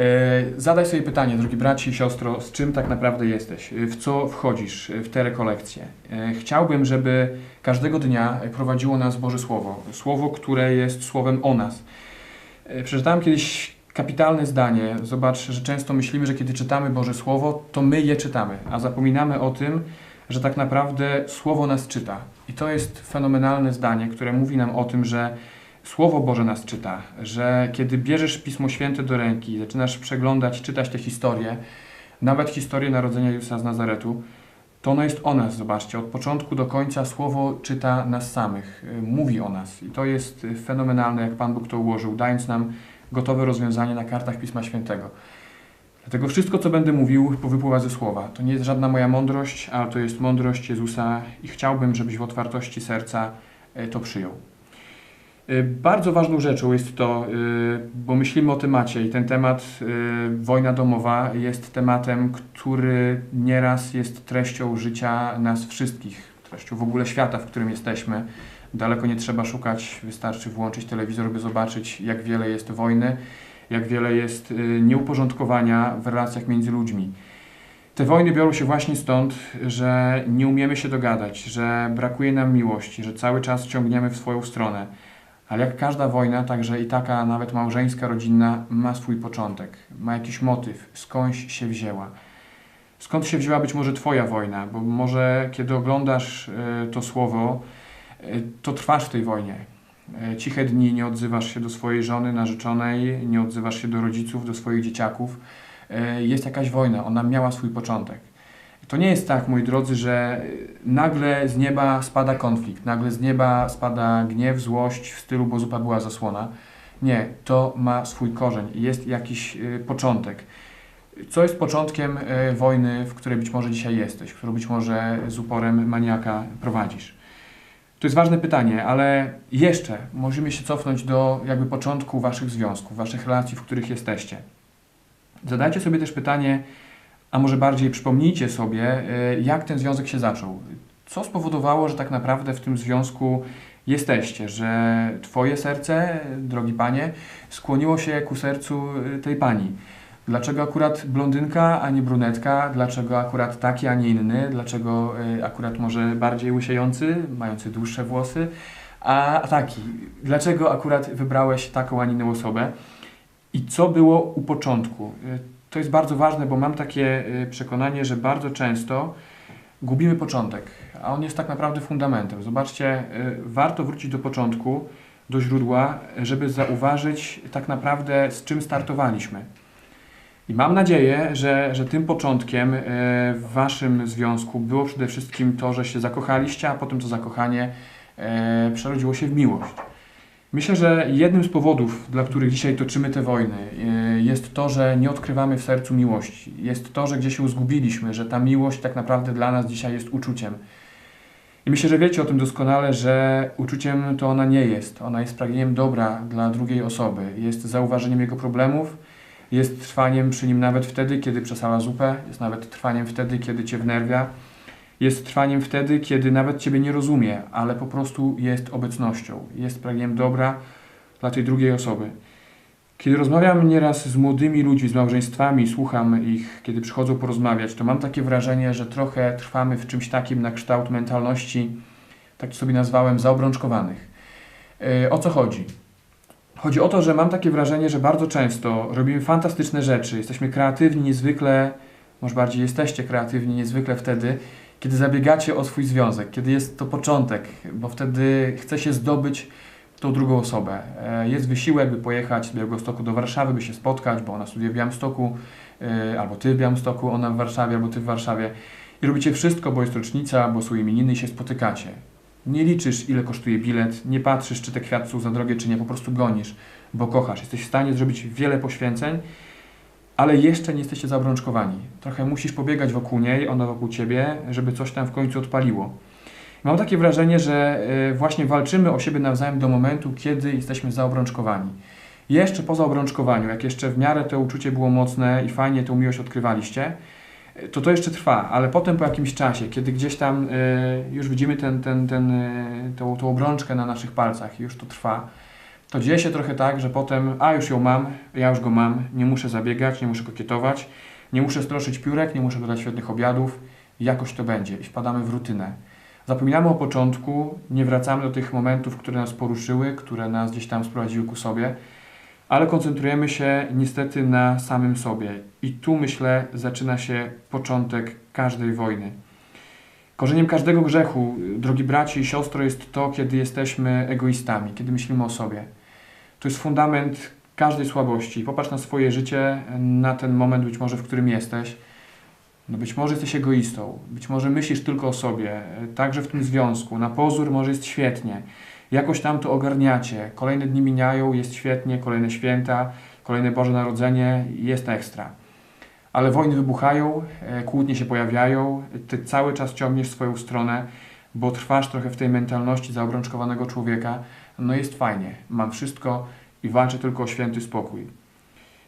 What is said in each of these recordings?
E, Zadaj sobie pytanie, drogi braci i siostro, z czym tak naprawdę jesteś? E, W co wchodzisz e, w te rekolekcje? Chciałbym, żeby każdego dnia prowadziło nas Boże Słowo. Słowo, które jest słowem o nas. Przeczytałem kiedyś kapitalne zdanie. Zobacz, że często myślimy, że kiedy czytamy Boże Słowo, to my je czytamy, a zapominamy o tym, że tak naprawdę Słowo nas czyta. I to jest fenomenalne zdanie, które mówi nam o tym, że Słowo Boże nas czyta, że kiedy bierzesz Pismo Święte do ręki, zaczynasz przeglądać, czytać te historie, nawet historię narodzenia Jezusa z Nazaretu, to ono jest o nas, zobaczcie. Od początku do końca Słowo czyta nas samych, y, mówi o nas. I to jest y, fenomenalne, jak Pan Bóg to ułożył, dając nam gotowe rozwiązanie na kartach Pisma Świętego. Dlatego wszystko, co będę mówił, wypływa ze Słowa. To nie jest żadna moja mądrość, ale to jest mądrość Jezusa i chciałbym, żebyś w otwartości serca y, to przyjął. Y, Bardzo ważną rzeczą jest to, y, bo myślimy o temacie i ten temat y, wojna domowa jest tematem, który nieraz jest treścią życia nas wszystkich, treścią w ogóle świata, w którym jesteśmy. Daleko nie trzeba szukać, wystarczy włączyć telewizor, by zobaczyć, jak wiele jest wojny, jak wiele jest nieuporządkowania w relacjach między ludźmi. Te wojny biorą się właśnie stąd, że nie umiemy się dogadać, że brakuje nam miłości, że cały czas ciągniemy w swoją stronę. Ale jak każda wojna, także i taka nawet małżeńska, rodzinna ma swój początek, ma jakiś motyw, skądś się wzięła. Skąd się wzięła być może Twoja wojna, bo może kiedy oglądasz e, to słowo, e, to trwasz w tej wojnie. E, Ciche dni nie odzywasz się do swojej żony, narzeczonej, nie odzywasz się do rodziców, do swoich dzieciaków. Jest jakaś wojna, ona miała swój początek. To nie jest tak, moi drodzy, że nagle z nieba spada konflikt, nagle z nieba spada gniew, złość w stylu, bo zupa była zasłona. Nie, to ma swój korzeń jest jakiś y, początek. Co jest początkiem y, wojny, w której być może dzisiaj jesteś, którą być może z uporem maniaka prowadzisz? To jest ważne pytanie, ale jeszcze możemy się cofnąć do jakby początku waszych związków, waszych relacji, w których jesteście. Zadajcie sobie też pytanie, a może bardziej przypomnijcie sobie, y, jak ten związek się zaczął. Co spowodowało, że tak naprawdę w tym związku jesteście, że Twoje serce, drogi panie, skłoniło się ku sercu y, tej pani. Dlaczego akurat blondynka, a nie brunetka? Dlaczego akurat taki, a nie inny? Dlaczego y, akurat może bardziej łysiejący, mający dłuższe włosy, a taki? Dlaczego akurat wybrałeś taką, a nie inną osobę? I co było u początku? To jest bardzo ważne, bo mam takie y, przekonanie, że bardzo często gubimy początek, a on jest tak naprawdę fundamentem. Zobaczcie, y, warto wrócić do początku, do źródła, żeby zauważyć tak naprawdę z czym startowaliśmy. I mam nadzieję, że, że tym początkiem y, w Waszym związku było przede wszystkim to, że się zakochaliście, a potem to zakochanie przerodziło się w miłość. Myślę, że jednym z powodów, dla których dzisiaj toczymy te wojny, y, jest to, że nie odkrywamy w sercu miłości. Jest to, że gdzieś się zgubiliśmy, że ta miłość tak naprawdę dla nas dzisiaj jest uczuciem. I myślę, że wiecie o tym doskonale, że uczuciem to ona nie jest. Ona jest pragnieniem dobra dla drugiej osoby. Jest zauważeniem jego problemów, jest trwaniem przy nim nawet wtedy, kiedy przesała zupę, jest nawet trwaniem wtedy, kiedy cię wnerwia. Jest trwaniem wtedy, kiedy nawet Ciebie nie rozumie, ale po prostu jest obecnością. Jest pragnieniem dobra dla tej drugiej osoby. Kiedy rozmawiam nieraz z młodymi ludźmi, z małżeństwami, słucham ich, kiedy przychodzą porozmawiać, to mam takie wrażenie, że trochę trwamy w czymś takim na kształt mentalności, tak to sobie nazwałem, zaobrączkowanych. Yy, o co chodzi? Chodzi o to, że mam takie wrażenie, że bardzo często robimy fantastyczne rzeczy, jesteśmy kreatywni niezwykle, może bardziej jesteście kreatywni niezwykle wtedy, kiedy zabiegacie o swój związek, kiedy jest to początek, bo wtedy chce się zdobyć tą drugą osobę. E, Jest wysiłek, by pojechać z Białegostoku do Warszawy, by się spotkać, bo ona studiuje w Białymstoku, e, albo ty w Białymstoku, ona w Warszawie, albo ty w Warszawie. I robicie wszystko, bo jest rocznica, bo są imieniny i się spotykacie. Nie liczysz, ile kosztuje bilet, nie patrzysz, czy te kwiaty są za drogie, czy nie, po prostu gonisz, bo kochasz. Jesteś w stanie zrobić wiele poświęceń, ale jeszcze nie jesteście zaobrączkowani. Trochę musisz pobiegać wokół niej, ona wokół ciebie, żeby coś tam w końcu odpaliło. Mam takie wrażenie, że y, właśnie walczymy o siebie nawzajem do momentu, kiedy jesteśmy zaobrączkowani. Jeszcze po zaobrączkowaniu, jak jeszcze w miarę to uczucie było mocne i fajnie tę miłość odkrywaliście, y, to to jeszcze trwa, ale potem po jakimś czasie, kiedy gdzieś tam y, już widzimy ten, ten, ten, tą, tą obrączkę na naszych palcach i już to trwa, to dzieje się trochę tak, że potem, a już ją mam, ja już go mam, nie muszę zabiegać, nie muszę kokietować, nie muszę stroszyć piórek, nie muszę dodać świetnych obiadów, jakoś to będzie i wpadamy w rutynę. Zapominamy o początku, nie wracamy do tych momentów, które nas poruszyły, które nas gdzieś tam sprowadziły ku sobie, ale koncentrujemy się niestety na samym sobie. I tu myślę, zaczyna się początek każdej wojny. Korzeniem każdego grzechu, drogi braci i siostro, jest to, kiedy jesteśmy egoistami, kiedy myślimy o sobie. To jest fundament każdej słabości. Popatrz na swoje życie, na ten moment być może, w którym jesteś. No być może jesteś egoistą, być może myślisz tylko o sobie, także w tym związku. Na pozór może jest świetnie, jakoś tam to ogarniacie. Kolejne dni mijają, jest świetnie, kolejne święta, kolejne Boże Narodzenie, jest ekstra. Ale wojny wybuchają, e, kłótnie się pojawiają, ty cały czas ciągniesz swoją stronę, bo trwasz trochę w tej mentalności zaobrączkowanego człowieka. No jest fajnie, mam wszystko i walczę tylko o święty spokój.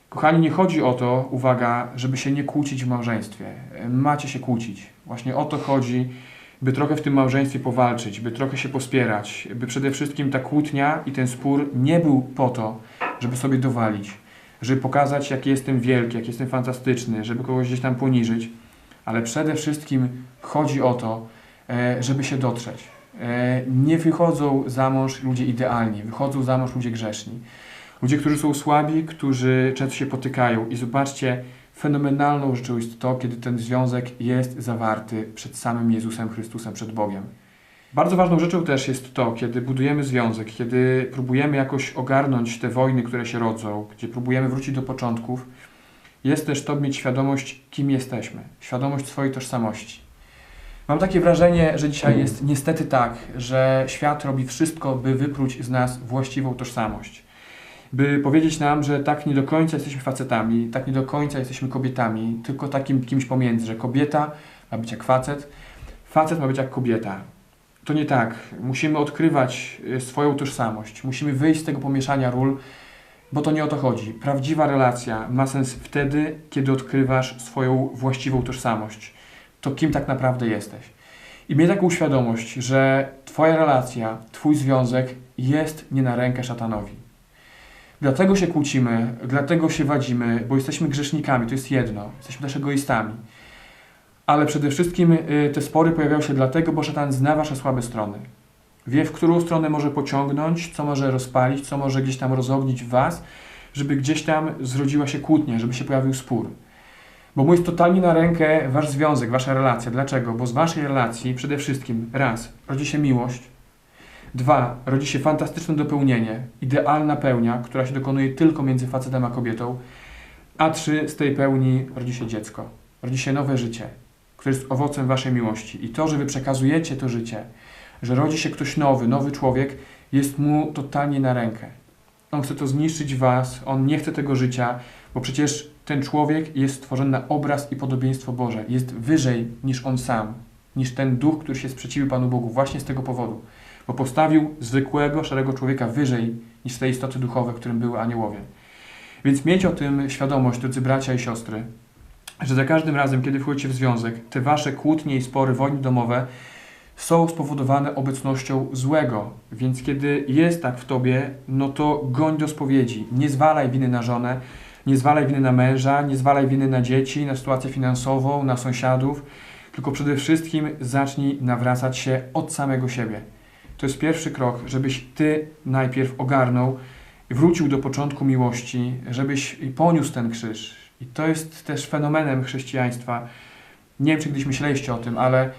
Kochani, nie chodzi o to, uwaga, żeby się nie kłócić w małżeństwie. Macie się kłócić. Właśnie o to chodzi, by trochę w tym małżeństwie powalczyć, by trochę się pospierać, by przede wszystkim ta kłótnia i ten spór nie był po to, żeby sobie dowalić, żeby pokazać, jaki jestem wielki, jak jestem fantastyczny, żeby kogoś gdzieś tam poniżyć, ale przede wszystkim chodzi o to, e, żeby się dotrzeć. E, Nie wychodzą za mąż ludzie idealni, wychodzą za mąż ludzie grzeszni. Ludzie, którzy są słabi, którzy często się potykają. I zobaczcie, fenomenalną rzeczą jest to, kiedy ten związek jest zawarty przed samym Jezusem Chrystusem, przed Bogiem. Bardzo ważną rzeczą też jest to, kiedy budujemy związek, kiedy próbujemy jakoś ogarnąć te wojny, które się rodzą, gdzie próbujemy wrócić do początków, jest też to mieć świadomość, kim jesteśmy, świadomość swojej tożsamości. Mam takie wrażenie, że dzisiaj jest niestety tak, że świat robi wszystko, by wypróć z nas właściwą tożsamość by powiedzieć nam, że tak nie do końca jesteśmy facetami, tak nie do końca jesteśmy kobietami, tylko takim kimś pomiędzy, że kobieta ma być jak facet, facet ma być jak kobieta. To nie tak. Musimy odkrywać y, swoją tożsamość, musimy wyjść z tego pomieszania ról, bo to nie o to chodzi. Prawdziwa relacja ma sens wtedy, kiedy odkrywasz swoją właściwą tożsamość. To kim tak naprawdę jesteś. I miej taką świadomość, że Twoja relacja, Twój związek jest nie na rękę szatanowi. Dlatego się kłócimy, dlatego się wadzimy, bo jesteśmy grzesznikami, to jest jedno. Jesteśmy też egoistami. Ale przede wszystkim y, te spory pojawiają się dlatego, bo szatan zna wasze słabe strony. Wie, w którą stronę może pociągnąć, co może rozpalić, co może gdzieś tam rozognić was, żeby gdzieś tam zrodziła się kłótnia, żeby się pojawił spór. Bo mu jest totalnie na rękę wasz związek, wasza relacja. Dlaczego? Bo z waszej relacji przede wszystkim raz rodzi się miłość, Dwa, rodzi się fantastyczne dopełnienie, idealna pełnia, która się dokonuje tylko między facetem a kobietą. A trzy, z tej pełni rodzi się dziecko, rodzi się nowe życie, które jest owocem waszej miłości. I to, że wy przekazujecie to życie, że rodzi się ktoś nowy, nowy człowiek, jest mu totalnie na rękę. On chce to zniszczyć was, on nie chce tego życia, bo przecież ten człowiek jest stworzony na obraz i podobieństwo Boże. Jest wyżej niż on sam, niż ten duch, który się sprzeciwił Panu Bogu, właśnie z tego powodu bo postawił zwykłego, szarego człowieka wyżej niż te istoty duchowe, którym były aniołowie. Więc mieć o tym świadomość, drodzy bracia i siostry, że za każdym razem, kiedy wchodzicie w związek, te wasze kłótnie i spory, wojny domowe są spowodowane obecnością złego. Więc kiedy jest tak w tobie, no to goń do spowiedzi. Nie zwalaj winy na żonę, nie zwalaj winy na męża, nie zwalaj winy na dzieci, na sytuację finansową, na sąsiadów, tylko przede wszystkim zacznij nawracać się od samego siebie. To jest pierwszy krok, żebyś Ty najpierw ogarnął, wrócił do początku miłości, żebyś poniósł ten krzyż. I to jest też fenomenem chrześcijaństwa. Nie wiem, czy kiedyś myśleliście o tym, ale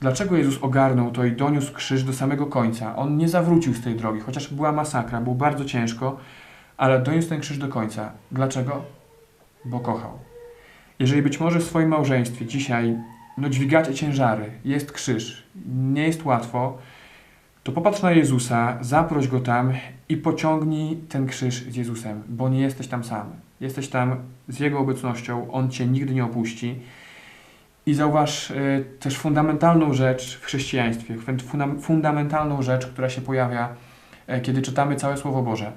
dlaczego Jezus ogarnął to i doniósł krzyż do samego końca? On nie zawrócił z tej drogi, chociaż była masakra, było bardzo ciężko, ale doniósł ten krzyż do końca. Dlaczego? Bo kochał. Jeżeli być może w swoim małżeństwie dzisiaj no, dźwigacie ciężary, jest krzyż, nie jest łatwo, to popatrz na Jezusa, zaproś Go tam i pociągnij ten krzyż z Jezusem, bo nie jesteś tam sam. Jesteś tam z Jego obecnością, On Cię nigdy nie opuści. I zauważ y, też fundamentalną rzecz w chrześcijaństwie, fundamentalną rzecz, która się pojawia, y, kiedy czytamy całe Słowo Boże.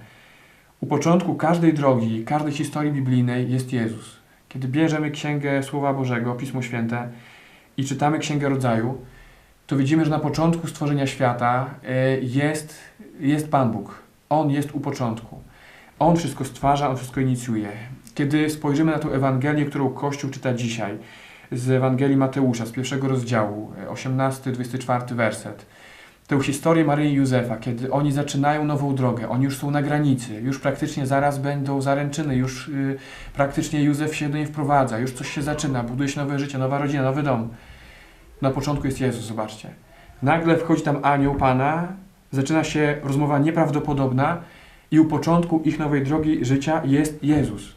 U początku każdej drogi, każdej historii biblijnej jest Jezus. Kiedy bierzemy Księgę Słowa Bożego, Pismo Święte i czytamy Księgę Rodzaju, to widzimy, że na początku stworzenia świata e, jest, jest Pan Bóg. On jest u początku. On wszystko stwarza, On wszystko inicjuje. Kiedy spojrzymy na tę Ewangelię, którą Kościół czyta dzisiaj, z Ewangelii Mateusza, z pierwszego rozdziału, 18-24 werset, tę historię Maryi i Józefa, kiedy oni zaczynają nową drogę, oni już są na granicy, już praktycznie zaraz będą zaręczyny, już y, praktycznie Józef się do niej wprowadza, już coś się zaczyna, buduje się nowe życie, nowa rodzina, nowy dom. Na początku jest Jezus, zobaczcie. Nagle wchodzi tam anioł Pana, zaczyna się rozmowa nieprawdopodobna i u początku ich nowej drogi życia jest Jezus.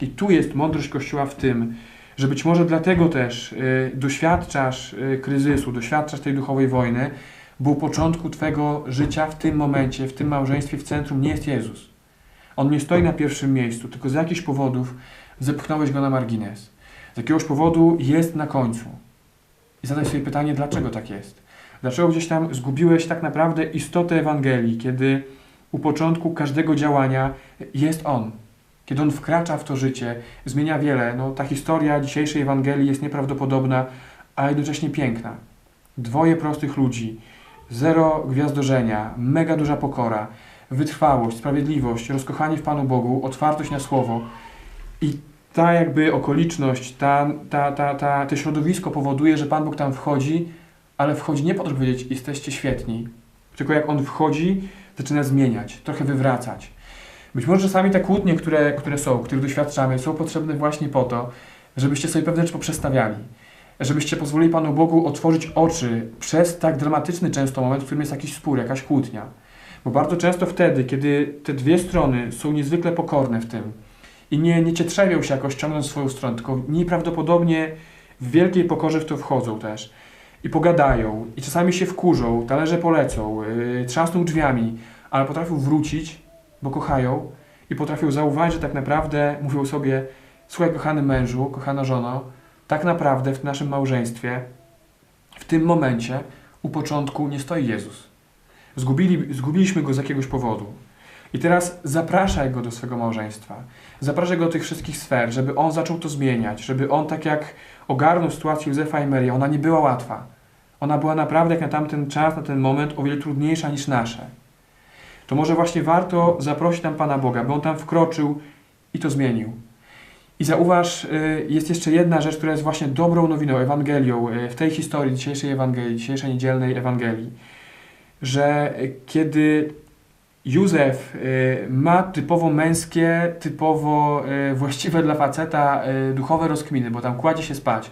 I tu jest mądrość Kościoła w tym, że być może dlatego też y, doświadczasz y, kryzysu, doświadczasz tej duchowej wojny, u początku Twojego życia w tym momencie, w tym małżeństwie, w centrum nie jest Jezus. On nie stoi na pierwszym miejscu, tylko z jakichś powodów zepchnąłeś go na margines. Z jakiegoś powodu jest na końcu. I zadaj sobie pytanie, dlaczego tak jest? Dlaczego gdzieś tam zgubiłeś tak naprawdę istotę Ewangelii, kiedy u początku każdego działania jest On? Kiedy On wkracza w to życie, zmienia wiele. No, ta historia dzisiejszej Ewangelii jest nieprawdopodobna, a jednocześnie piękna. Dwoje prostych ludzi, zero gwiazdorzenia, mega duża pokora, wytrwałość, sprawiedliwość, rozkochanie w Panu Bogu, otwartość na Słowo i ta jakby okoliczność, ta, ta, ta, ta, to środowisko powoduje, że Pan Bóg tam wchodzi, ale wchodzi nie po to, żeby powiedzieć, jesteście świetni, tylko jak On wchodzi, zaczyna zmieniać, trochę wywracać. Być może czasami te kłótnie, które, które są, których doświadczamy, są potrzebne właśnie po to, żebyście sobie pewne rzeczy poprzestawiali. Żebyście pozwolili Panu Bogu otworzyć oczy przez tak dramatyczny często moment, w którym jest jakiś spór, jakaś kłótnia. Bo bardzo często wtedy, kiedy te dwie strony są niezwykle pokorne w tym i nie, nie cietrzewią się jakoś ciągnąć w swoją stronę, tylko nieprawdopodobnie w wielkiej pokorze w to wchodzą też i pogadają, i czasami się wkurzą, talerze polecą, yy, trzasną drzwiami, ale potrafią wrócić, bo kochają i potrafią zauważyć, że tak naprawdę mówią sobie słuchaj kochany mężu, kochana żono, tak naprawdę w naszym małżeństwie w tym momencie u początku nie stoi Jezus. Zgubili, zgubiliśmy go z jakiegoś powodu. I teraz zapraszaj go do swojego małżeństwa. Zapraszaj go do tych wszystkich sfer, żeby on zaczął to zmieniać, żeby on tak jak ogarnął sytuację Józefa i Marii, ona nie była łatwa. Ona była naprawdę jak na tamten czas, na ten moment o wiele trudniejsza niż nasze. To może właśnie warto zaprosić tam Pana Boga, by on tam wkroczył i to zmienił. I zauważ, y, jest jeszcze jedna rzecz, która jest właśnie dobrą nowiną, Ewangelią y, w tej historii dzisiejszej Ewangelii, dzisiejszej niedzielnej Ewangelii, że y, kiedy Józef ma typowo męskie, typowo właściwe dla faceta duchowe rozkminy, bo tam kładzie się spać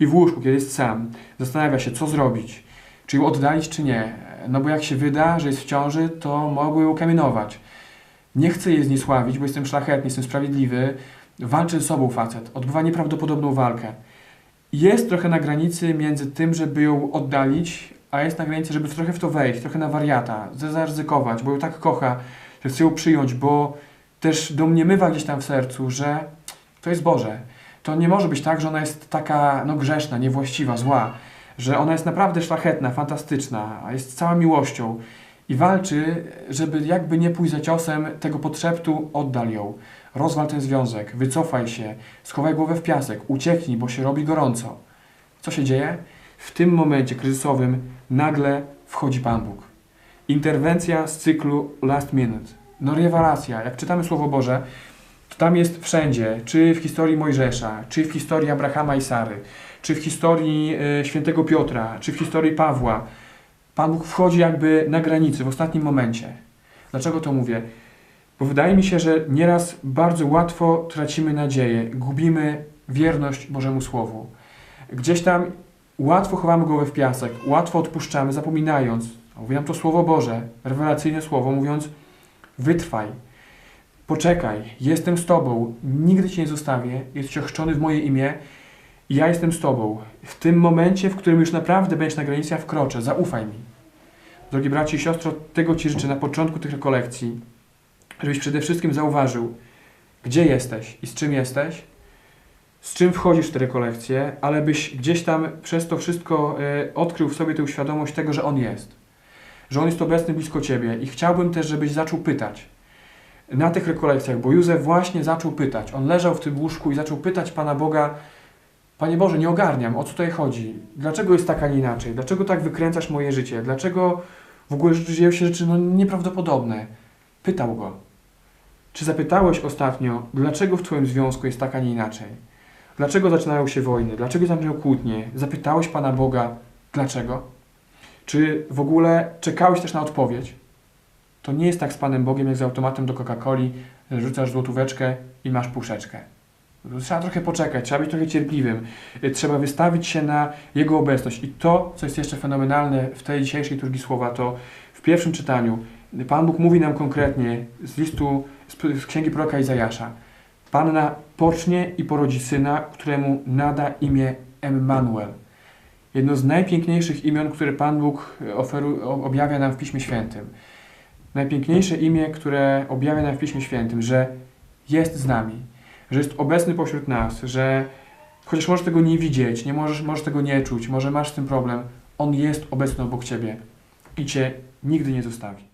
i w łóżku, kiedy jest sam, zastanawia się, co zrobić, czy ją oddalić, czy nie. No bo jak się wyda, że jest w ciąży, to mogły ją kamienować. Nie chcę jej zniesławić, bo jestem szlachetny, jestem sprawiedliwy, walczy ze sobą facet, odbywa nieprawdopodobną walkę. Jest trochę na granicy między tym, żeby ją oddalić, a jest na granicy, żeby trochę w to wejść, trochę na wariata, zaryzykować, bo ją tak kocha, że chce ją przyjąć, bo też domniemywa gdzieś tam w sercu, że to jest Boże. To nie może być tak, że ona jest taka no, grzeszna, niewłaściwa, zła, że ona jest naprawdę szlachetna, fantastyczna, a jest cała miłością i walczy, żeby jakby nie pójść za ciosem tego podszeptu, oddal ją. Rozwal ten związek, wycofaj się, schowaj głowę w piasek, ucieknij, bo się robi gorąco. Co się dzieje? W tym momencie kryzysowym nagle wchodzi Pan Bóg. Interwencja z cyklu last minute. No rewelacja. Jak czytamy Słowo Boże, to tam jest wszędzie, czy w historii Mojżesza, czy w historii Abrahama i Sary, czy w historii y, świętego Piotra, czy w historii Pawła. Pan Bóg wchodzi jakby na granicy, w ostatnim momencie. Dlaczego to mówię? Bo wydaje mi się, że nieraz bardzo łatwo tracimy nadzieję, gubimy wierność Bożemu Słowu. Gdzieś tam łatwo chowamy głowę w piasek, łatwo odpuszczamy, zapominając, mówi nam to Słowo Boże, rewelacyjne Słowo, mówiąc wytrwaj, poczekaj, jestem z Tobą, nigdy Cię nie zostawię, jesteś ochrzczony w moje imię ja jestem z Tobą. W tym momencie, w którym już naprawdę będziesz na granicy, ja wkroczę, zaufaj mi. Drogi braci i siostro, tego Ci życzę na początku tych rekolekcji, żebyś przede wszystkim zauważył, gdzie jesteś i z czym jesteś, z czym wchodzisz w te rekolekcje, ale byś gdzieś tam przez to wszystko y, odkrył w sobie tę świadomość tego, że On jest. Że On jest obecny blisko Ciebie i chciałbym też, żebyś zaczął pytać na tych rekolekcjach, bo Józef właśnie zaczął pytać. On leżał w tym łóżku i zaczął pytać Pana Boga, Panie Boże, nie ogarniam, o co tutaj chodzi? Dlaczego jest tak, a nie inaczej? Dlaczego tak wykręcasz moje życie? Dlaczego w ogóle dzieją się rzeczy no, nieprawdopodobne? pytał go. Czy zapytałeś ostatnio, dlaczego w Twoim związku jest tak, a nie inaczej? Dlaczego zaczynają się wojny? Dlaczego zaczynają kłótnie? Zapytałeś Pana Boga, dlaczego? Czy w ogóle czekałeś też na odpowiedź? To nie jest tak z Panem Bogiem, jak z automatem do Coca-Coli, rzucasz złotóweczkę i masz puszeczkę. Trzeba trochę poczekać, trzeba być trochę cierpliwym. Trzeba wystawić się na Jego obecność. I to, co jest jeszcze fenomenalne w tej dzisiejszej turgi słowa, to w pierwszym czytaniu Pan Bóg mówi nam konkretnie z listu, z księgi proroka Izajasza. Panna pocznie i porodzi syna, któremu nada imię Emmanuel. Jedno z najpiękniejszych imion, które Pan Bóg oferu, o- objawia nam w Piśmie Świętym. Najpiękniejsze imię, które objawia nam w Piśmie Świętym, że jest z nami, że jest obecny pośród nas, że chociaż możesz tego nie widzieć, nie możesz, możesz tego nie czuć, może masz z tym problem, On jest obecny obok Ciebie i Cię nigdy nie zostawi.